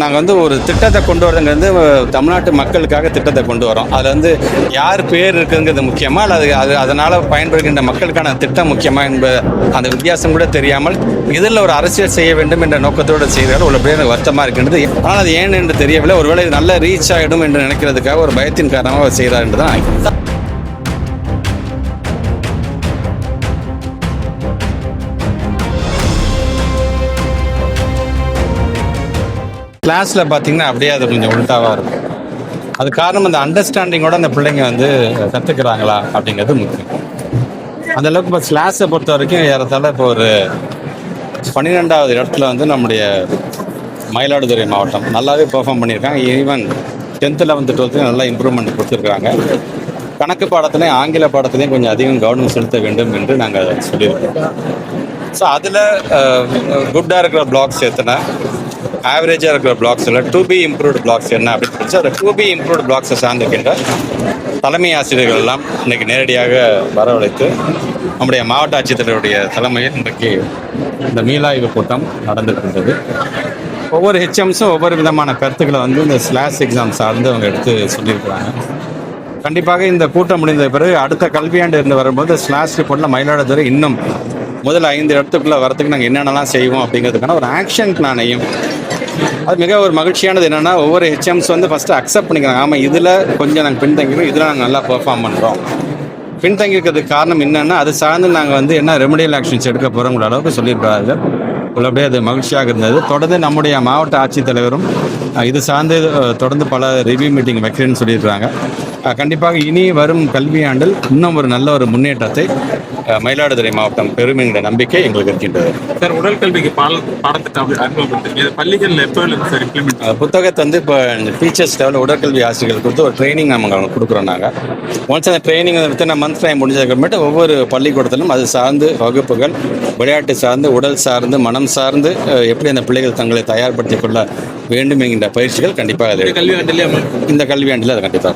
நாங்கள் வந்து ஒரு திட்டத்தை கொண்டு வரதுங்கிறது தமிழ்நாட்டு மக்களுக்காக திட்டத்தை கொண்டு வரோம். அதில் வந்து யார் பேர் இருக்குங்கிறது முக்கியமாக அல்லது அது அதனால் பயன்படுகின்ற மக்களுக்கான திட்டம் முக்கியமா என்பது அந்த வித்தியாசம் கூட தெரியாமல் இதில் ஒரு அரசியல் செய்ய வேண்டும் என்ற நோக்கத்தோடு செய்தால் உள்ள பேர் எனக்கு வருத்தமாக இருக்கின்றது. ஆனால் அது ஏன் என்று தெரியவில்லை. ஒருவேளை இது நல்ல ரீச் ஆகிடும் என்று நினைக்கிறதுக்காக ஒரு பயத்தின் காரணமாக செய்தார் செய்கிறார் என்று தான் கிளாஸில் பார்த்தீங்கன்னா அப்படியே அது கொஞ்சம் உள்டாவாக இருக்கும். அது காரணம் அந்த அண்டர்ஸ்டாண்டிங்கோட அந்த பிள்ளைங்க வந்து கற்றுக்கிறாங்களா அப்படிங்கிறது முக்கியம். அந்த அளவுக்கு இப்போ கிளாஸை பொறுத்த வரைக்கும் ஏறத்தாழ இப்போ ஒரு பன்னிரெண்டாவது இடத்துல வந்து நம்முடைய மயிலாடுதுறை மாவட்டம் நல்லாவே பெர்ஃபார்ம் பண்ணியிருக்காங்க. ஈவன் டென்த்து லெவன்த்து டுவெல்த்து நல்லா இம்ப்ரூவ்மெண்ட் கொடுத்துருக்காங்க. கணக்கு பாடத்துலையும் ஆங்கில பாடத்துலையும் கொஞ்சம் அதிகம் கவனம் செலுத்த வேண்டும் என்று நாங்கள் சொல்லியிருக்கோம். ஸோ அதில் குட்டாக இருக்கிற பிளாக்ஸ் எத்தனை? ஆவரேஜாக இருக்கிற ப்ளாக்ஸில் டூ பி இம்ப்ரூவ்டு பிளாக்ஸ் என்ன அப்படின்னு சொல்லி அந்த டூ பி இம்ப்ரூவ்டு பிளாக்ஸை சார்ந்திருக்கின்ற தலைமை ஆசிரியர்கள் எல்லாம் இன்னைக்கு நேரடியாக வரவழைத்து நம்முடைய மாவட்ட ஆட்சித்தலைவருடைய தலைமையில் இன்றைக்கு இந்த மீளாய்வு கூட்டம் நடந்துகின்றது. ஒவ்வொரு ஹெச்எம்ஸும் ஒவ்வொரு விதமான கருத்துக்களை வந்து இந்த ஸ்லாஷ் எக்ஸாம் சார்ந்து அவங்க எடுத்து சொல்லியிருக்கிறாங்க. கண்டிப்பாக இந்த கூட்டம் முடிந்த பிறகு அடுத்த கல்வியாண்டு இருந்து வரும்போது ஸ்லாஷ் ரிப்போர்ட்டில் மயிலாடுதுறை இன்னும் முதல் ஐந்து இடத்துக்குள்ளே வரதுக்கு நாங்கள் என்னென்னலாம் செய்வோம் அப்படிங்கிறதுக்கான ஒரு ஆக்ஷன் பிளானையும் அது மிக ஒரு மகிழ்ச்சியானது என்னென்னா ஒவ்வொரு ஹெச்எம்ஸ் வந்து ஃபஸ்ட்டு அக்செப்ட் பண்ணிக்கிறாங்க. ஆமாம் இதில் கொஞ்சம் நாங்கள் பின்தங்கிடும் இதில் நாங்கள் நல்லா பெர்ஃபார்ம் பண்ணுறோம் பின்தங்கியிருக்கிறதுக்கு காரணம் என்னென்னா அது சார்ந்து நாங்கள் வந்து என்ன ரெமடியல் ஆக்ஷன்ஸ் எடுக்க போகிறோங்கிற அளவுக்கு சொல்லியிருக்கிறார்கள். உள்ளபடியே அது மகிழ்ச்சியாக இருந்தது. தொடர்ந்து நம்முடைய மாவட்ட ஆட்சித்தலைவரும் இது சார்ந்து தொடர்ந்து பல ரிவ்யூ மீட்டிங் வைக்கிறேன்னு சொல்லியிருக்கிறாங்க. கண்டிப்பாக இனி வரும் கல்வியாண்டில் இன்னும் ஒரு நல்ல ஒரு முன்னேற்றத்தை மயிலாடுதுறை மாவட்டம் என்ற நம்பிக்கை எங்களுக்கு இருக்கின்றது. சார் உடற்கல்விக்கு பால பாடத்திட்டம் பள்ளிகளில் சார் இம்ப்ளிமெண்ட் புத்தகத்தை வந்து இப்போ டீச்சர்ஸ் லெவலில் உடற்கல்வி ஆசிரியர்கள் கொடுத்து ஒரு ட்ரைனிங் நம்ம அவங்களுக்கு கொடுக்குறோம் நாங்கள் ஒன்ஸ் அந்த ட்ரைனிங் வித்தின் மந்த் டைம் முடிஞ்சதுக்கப்புறமேட்டு ஒவ்வொரு பள்ளிக்கூடத்திலும் அது சார்ந்து வகுப்புகள் விளையாட்டு சார்ந்து உடல் சார்ந்து மனம் சார்ந்து எப்படி அந்த பிள்ளைகள் தங்களை தயார்படுத்திக் கொள்ள வேண்டும் என்கின்ற பயிற்சிகள் கண்டிப்பாக அது கல்வி ஆண்டிலே இந்த கல்வியாண்டில் அது கண்டிப்பாக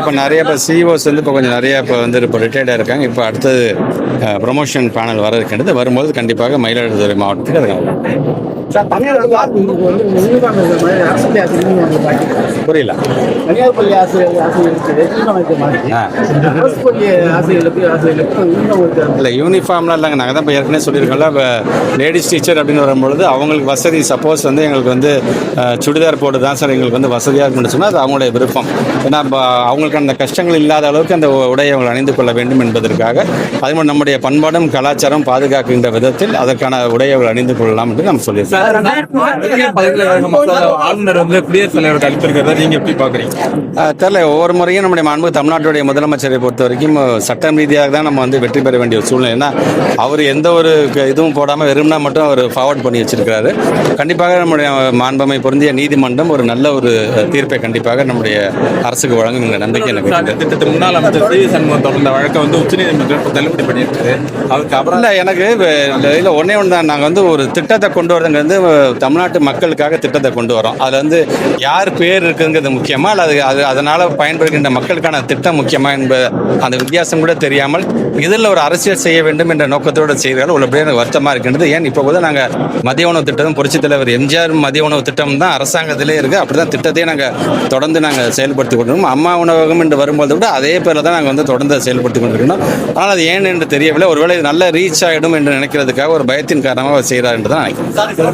இப்போ நிறைய இப்போ சிஓஸ் வந்து இப்போ கொஞ்சம் நிறைய இப்போ வந்து இப்போ ரிட்டையர்டாக இருக்காங்க. இப்போ அடுத்தது ப்ரொமோஷன் பேனல் வர இருக்கின்றது. வரும்போது கண்டிப்பாக மயிலாடுதுறை மாவட்டத்துக்கு அது. சார் மாதிரி அரசு பள்ளி புரியல. தனியார் பள்ளி ஆசிரியர். அரசு பள்ளி ஆசிரியர்களுக்கு ஆசிரியர்களுக்கு இல்லை யூனிஃபார்ம்லாம் இல்லைங்க. நாங்கள் தான் இப்போ ஏற்கனவே சொல்லியிருக்கோம்ல இப்போ லேடிஸ் டீச்சர் அப்படின்னு வரும்பொழுது அவங்களுக்கு வசதி சப்போஸ் வந்து எங்களுக்கு வந்து சுடிதார் போட்டு தான் சார் எங்களுக்கு வந்து வசதியாக இருக்கும்னு சொன்னால் அது அவங்களுடைய விருப்பம். ஏன்னா இப்போ அவங்களுக்கு அந்த கஷ்டங்கள் இல்லாத அளவுக்கு அந்த உடையை அவங்க அணிந்து கொள்ள வேண்டும் என்பதற்காக அதே நம்முடைய பண்பாடும் கலாச்சாரம் பாதுகாக்கின்ற விதத்தில் அதற்கான உடையை அணிந்து கொள்ளலாம் என்று நம்ம சொல்லியிருக்கோம். ஆளுநர் வந்து குடியரசுத் தலைவருக்கு அளித்திருக்கிறத நீங்க எப்படி பாக்குறீங்க தெரியல ஒவ்வொரு முறையும் நம்முடைய மாண்பு தமிழ்நாட்டுடைய முதலமைச்சரை பொறுத்த வரைக்கும் சட்டம் ரீதியாக தான் நம்ம வந்து வெற்றி பெற வேண்டிய சூழ்நிலை. ஏன்னா அவர் எந்த ஒரு இதுவும் போடாமல் வெறும்னா மட்டும் அவர் ஃபார்வர்ட் பண்ணி வச்சிருக்கிறாரு. கண்டிப்பாக நம்முடைய மண்பமை பொருந்திய நீதிமன்றம் ஒரு நல்ல ஒரு தீர்ப்பை கண்டிப்பாக நம்முடைய அரசுக்கு வழங்கும் என்ற நம்பிக்கை எனக்கு முன்னாள் அமைச்சர் சி. சண்முகம் தொடர்ந்த வழக்கை வந்து உச்சநீதிமன்றம் தள்ளுபடி பண்ணியிருக்குது அதுக்கு அப்புறம் இல்லை எனக்கு இல்லை ஒன்றே ஒன்று தான் நாங்கள் வந்து ஒரு திட்டத்தை கொண்டு வரதுங்கிறது வந்து தமிழ்நாட்டு மக்களுக்காக திட்டத்தை கொண்டு வரோம். அதில் வந்து யார் பேர் இருக்குங்கிறது முக்கியமா அல்லது அது அதனால் பயன்படுகின்ற மக்களுக்கான திட்டம் முக்கியமா என்பது அந்த வித்தியாசம் கூட தெரியாமல் இதில் ஒரு அரசியல் செய்ய வேண்டும் என்ற நோக்கத்தோடு செய்தால் உள்ளபடியே எனக்கு வருத்தமாக இருக்கின்றது. ஏன் இப்போ கூட நாங்கள் மதிய உணவு திட்டம் புரட்சித் தலைவர் எம்ஜிஆர் மதிய உணவு திட்டம் தான் அரசாங்கத்திலே இருக்குது அப்படி தான் திட்டத்தையே நாங்கள் தொடர்ந்து நாங்கள் செயல்படுத்தி கொண்டிருக்கோம். அம்மா உணவகம் என்று வரும்போது கூட அதே பேரில் தான் நாங்கள் வந்து தொடர்ந்து செயல்படுத்தி கொண்டிருக்கோம் ஆனால் அது ஏன் என்று தெரியவில்லை. ஒருவேளை இது நல்ல ரீச் ஆகிடும் என்று நினைக்கிறதுக்காக ஒரு பயத்தின் காரணமாக செய்கிறார் என்று தான் நினைக்கிறேன்.